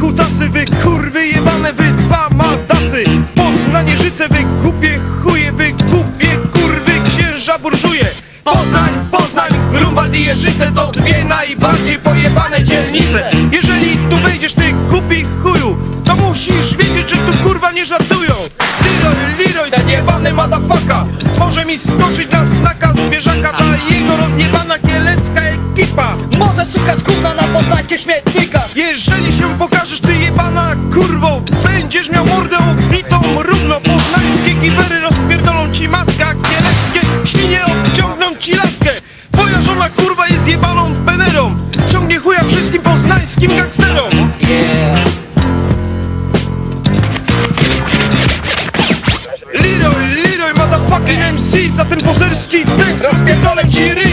kutasy, wy kurwy jebane, wy dwa madasy Poznanie życe, wy głupie chuje, wy głupie kurwy. Księża burżuje. Poznań, Poznań, Grunwald i Jeżyce to dwie najbardziej pojebane dzielnice. Jeżeli tu wejdziesz ty głupi chuju, to musisz wiedzieć, że tu kurwa nie żartują. Leroy, Leroy, ten jebany madafaka Może mi skoczyć na snaka zwierzaka Ta jego Możesz szukać gówna na poznańskich śmietnikach jeżeli się pokażesz ty jebana kurwo Będziesz miał mordę obitą równo Poznańskie giwery rozpierdolą ci maskę kieleckie świnie obciągną ci laskę. Twoja żona kurwa jest jebaną penerą. Ciągnie chuja wszystkim poznańskim gangsterom. Yeah Leroy, Leroy, motherfucking MC Za ten pozerski tekst. Rozpierdolę ci ryj